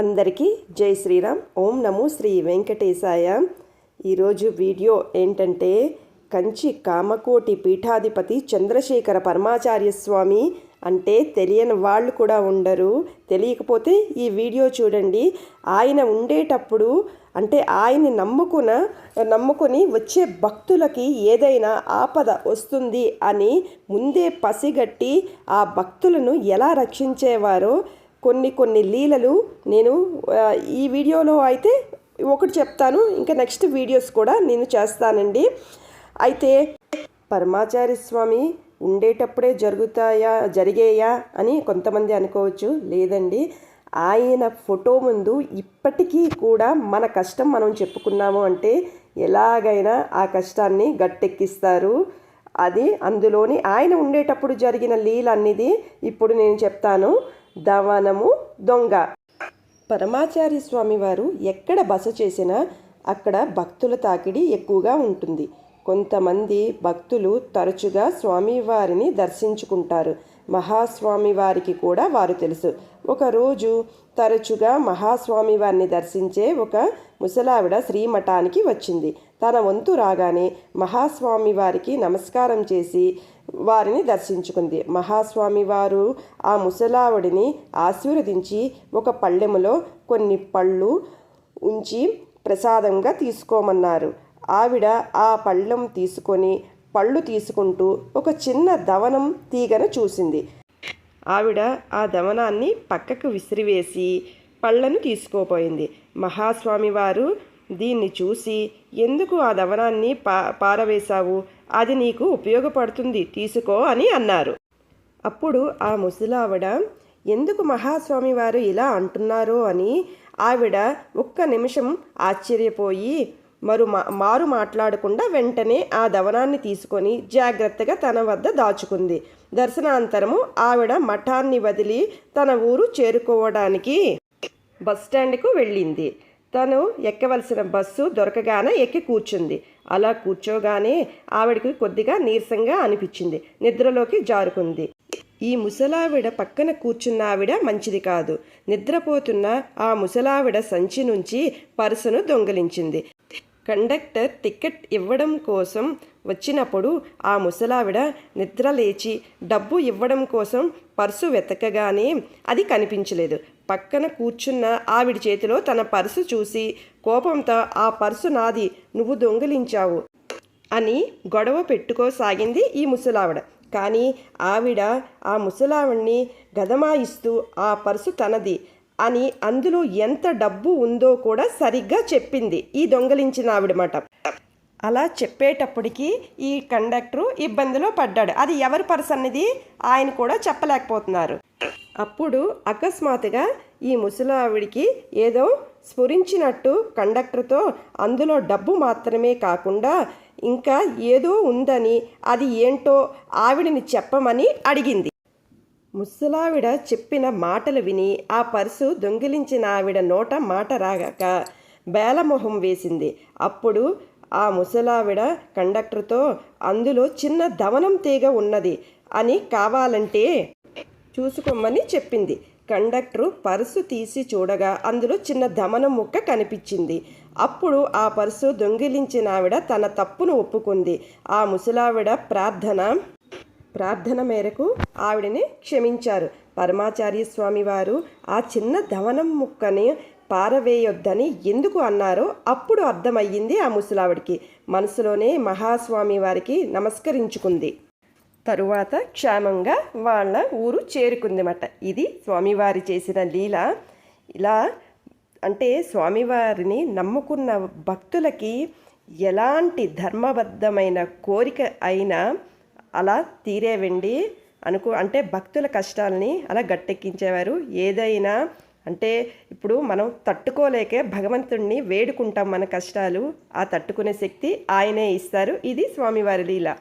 అందరికీ జై శ్రీరామ్. ఓం నమో శ్రీ వెంకటేశాయ. ఈరోజు వీడియో ఏంటంటే కంచి కామకోటి పీఠాధిపతి చంద్రశేఖర పరమాచార్య స్వామి అంటే తెలియని వాళ్ళు కూడా ఉండరు. తెలియకపోతే ఈ వీడియో చూడండి. ఆయన ఉండేటప్పుడు అంటే ఆయన్ని నమ్ముకున్న నమ్ముకొని వచ్చే భక్తులకి ఏదైనా ఆపద వస్తుంది అని ముందే పసిగట్టి ఆ భక్తులను ఎలా రక్షించేవారో కొన్ని కొన్ని లీలలు నేను ఈ వీడియోలో అయితే ఒకటి చెప్తాను. ఇంకా నెక్స్ట్ వీడియోస్ కూడా నేను చేస్తానండి. అయితే పరమాచార్య స్వామి ఉండేటప్పుడే జరుగుతాయా జరిగేయా అని కొంతమంది అనుకోవచ్చు. లేదండి. ఆయన ఫోటో ముందు ఇప్పటికీ కూడా మన కష్టం మనం చెప్పుకున్నాము అంటే ఎలాగైనా ఆ కష్టాన్ని గట్టెక్కిస్తారు. అది అందులోని ఆయన ఉండేటప్పుడు జరిగిన లీల అనేది ఇప్పుడు నేను చెప్తాను. దవనము దొంగ. పరమాచారి స్వామివారు ఎక్కడ బస చేసినా అక్కడ భక్తుల తాకిడి ఎక్కువగా ఉంటుంది. కొంతమంది భక్తులు తరచుగా స్వామివారిని దర్శించుకుంటారు. మహాస్వామి వారికి కూడా వారు తెలుసు. ఒకరోజు తరచుగా మహాస్వామి వారిని దర్శించే ఒక ముసలావిడ శ్రీమఠానికి వచ్చింది. తన వంతు రాగానే మహాస్వామి వారికి నమస్కారం చేసి వారిని దర్శించుకుంది. మహాస్వామి వారు ఆ ముసలావిడిని ఆశీర్వదించి ఒక పళ్ళెములో కొన్ని పళ్ళు ఉంచి ప్రసాదంగా తీసుకోమన్నారు. ఆవిడ ఆ పళ్ళెం తీసుకొని పళ్ళు తీసుకుంటూ ఒక చిన్న దవనం తీగను చూసింది. ఆవిడ ఆ దవనాన్ని పక్కకు విసిరివేసి పళ్ళను తీసుకోపోయింది. మహాస్వామి వారు దీన్ని చూసి ఎందుకు ఆ దవనాన్ని పా పారవేశావు? అది నీకు ఉపయోగపడుతుంది తీసుకో అని అన్నారు. అప్పుడు ఆ ముసలావిడ ఎందుకు మహాస్వామి వారు ఇలా అంటున్నారో? అని ఆవిడ ఒక్క నిమిషం ఆశ్చర్యపోయి మరు మా మారు మాట్లాడకుండా వెంటనే ఆ దవనాన్ని తీసుకొని జాగ్రత్తగా తన వద్ద దాచుకుంది. దర్శనాంతరము ఆవిడ మఠాన్ని వదిలి తన ఊరు చేరుకోవడానికి బస్ స్టాండ్కు వెళ్ళింది. తను ఎక్కవలసిన బస్సు దొరకగానే ఎక్కి కూర్చుంది. అలా కూర్చోగానే ఆవిడకి కొద్దిగా నీరసంగా అనిపించింది. నిద్రలోకి జారుకుంది. ఈ ముసలావిడ పక్కన కూర్చున్న ఆవిడ మంచిది కాదు. నిద్రపోతున్న ఆ ముసలావిడ సంచి నుంచి పర్సును దొంగిలించింది. కండక్టర్ టికెట్ ఇవ్వడం కోసం వచ్చినప్పుడు ఆ ముసలావిడ నిద్ర లేచి డబ్బు ఇవ్వడం కోసం పర్సు వెతకగానే అది కనిపించలేదు. పక్కన కూర్చున్న ఆవిడ చేతిలో తన పర్సు చూసి కోపంతో ఆ పర్సు నాది నువ్వు దొంగిలించావు అని గొడవ పెట్టుకోసాగింది ఈ ముసలావిడ. కానీ ఆవిడ ఆ ముసలావిడ్ని గదమాయిస్తూ ఆ పర్సు తనది అని అందులో ఎంత డబ్బు ఉందో కూడా సరిగ్గా చెప్పింది ఈ దొంగలించిన ఆవిడమాట అలా చెప్పేటప్పటికి ఈ కండక్టరు ఇబ్బందిలో పడ్డాడు. అది ఎవరి పర్స్ అన్నది ఆయన కూడా చెప్పలేకపోతున్నారు. అప్పుడు అకస్మాత్తుగా ఈ ముసలావిడికి ఏదో స్ఫురించినట్టు కండక్టర్తో అందులో డబ్బు మాత్రమే కాకుండా ఇంకా ఏదో ఉందని అది ఏంటో ఆవిడని చెప్పమని అడిగింది. ముసలావిడ చెప్పిన మాటలు విని ఆ పర్సు దొంగిలించిన ఆవిడ నోట మాట రాగాక బేలమొహం వేసింది. అప్పుడు ఆ ముసలావిడ కండక్టర్తో అందులో చిన్న దవనం తీగ ఉన్నది. అని కావాలంటే చూసుకోమని చెప్పింది. కండక్టరు పర్సు తీసి చూడగా అందులో చిన్న దమనం ముక్క కనిపించింది. అప్పుడు ఆ పర్సు దొంగిలించిన ఆవిడ తన తప్పును ఒప్పుకుంది. ఆ ముసలావిడ ప్రార్థన ప్రార్థన మేరకు ఆవిడని క్షమించారు. పరమాచార్య స్వామి వారు ఆ చిన్న దవనం ముక్కని పారవేయొద్దని ఎందుకు అన్నారో అప్పుడు అర్థమయ్యింది ఆ ముసలావిడికి. మనసులోనే మహాస్వామి వారికి నమస్కరించుకుంది. తరువాత క్షేమంగా వాళ్ళ ఊరు చేరుకుందన్నమాట. ఇది స్వామివారి చేసిన లీల. ఇలా అంటే స్వామివారిని నమ్ముకున్న భక్తులకి ఎలాంటి ధర్మబద్ధమైన కోరిక అయినా అలా తీరేవండి అనుకో అంటే భక్తుల కష్టాలని అలా గట్టెక్కించేవారు. ఏదైనా అంటే ఇప్పుడు మనం తట్టుకోలేకే భగవంతుణ్ణి వేడుకుంటాం మన కష్టాలు. ఆ తట్టుకునే శక్తి ఆయనే ఇస్తారు. ఇది స్వామివారి లీల.